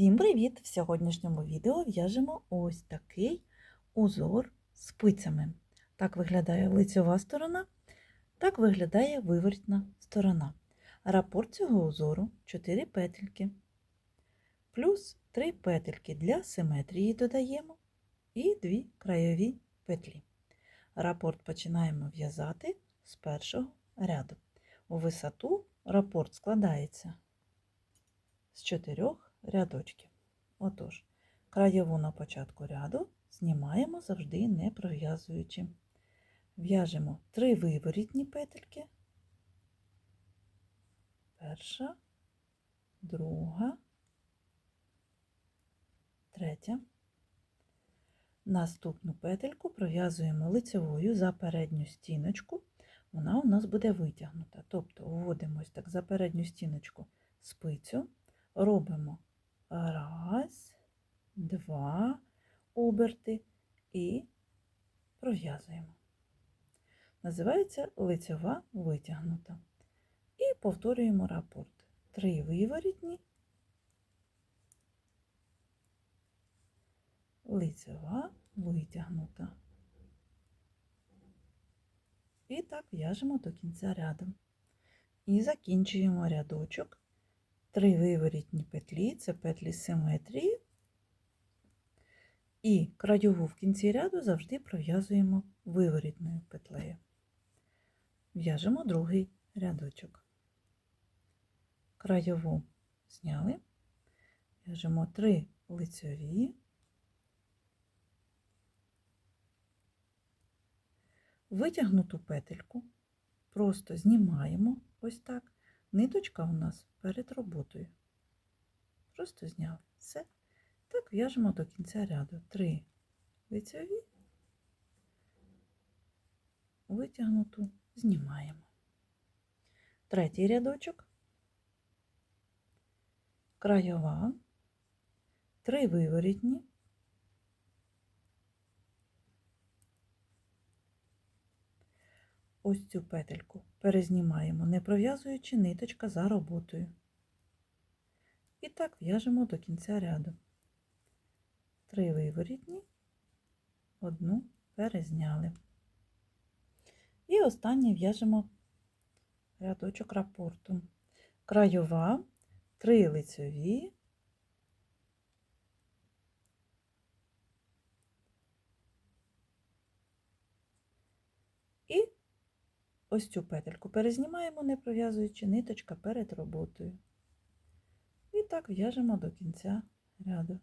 Всім привіт! В сьогоднішньому відео в'яжемо ось такий узор спицями. Так виглядає лицьова сторона, так виглядає вивертна сторона. Рапорт цього узору 4 петельки, плюс 3 петельки для симетрії додаємо і 2 краєві петлі. Рапорт починаємо в'язати з першого ряду. У висоту рапорт складається з чотирьох рядочків. Отож, краєву на початку ряду знімаємо завжди не пров'язуючи. В'яжемо три виворітні петельки. Перша, друга, третя. Наступну петельку пров'язуємо лицевою за передню стіночку. Вона у нас буде витягнута. Тобто вводимо ось так за передню стіночку спицю, робимо раз, два оберти і пров'язуємо. Називається лицьова витягнута. І повторюємо рапорт. Три виворітні, лицева витягнута. І так в'яжемо до кінця ряду. І закінчуємо рядочок. Три виворітні петлі, це петлі симетрії. І краєву в кінці ряду завжди пров'язуємо виворітною петлею. В'яжемо другий рядочок. Краєву зняли, в'яжемо три лицьові, витягнуту петельку, просто знімаємо ось так. Ниточка у нас перед роботою. Просто зняв все. Так в'яжемо до кінця ряду. Три лицеві, витягнуту, знімаємо. Третій рядочок, краєва, три виворітні, ось цю петельку перезнімаємо, не пров'язуючи ниточка за роботою. І так в'яжемо до кінця ряду. Три виворітні, одну перезняли. І останнє в'яжемо рядочок рапорту. Краєва, три лицьові, і ось цю петельку перезнімаємо, не пров'язуючи ниточка перед роботою. І так в'яжемо до кінця ряду.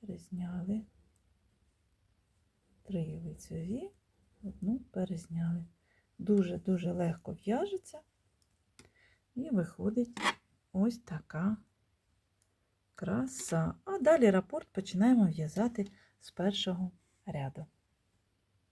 Перезняли три лицеві, одну перезняли. Дуже-дуже легко в'яжеться і виходить ось така краса. А далі рапорт починаємо в'язати з першого ряду.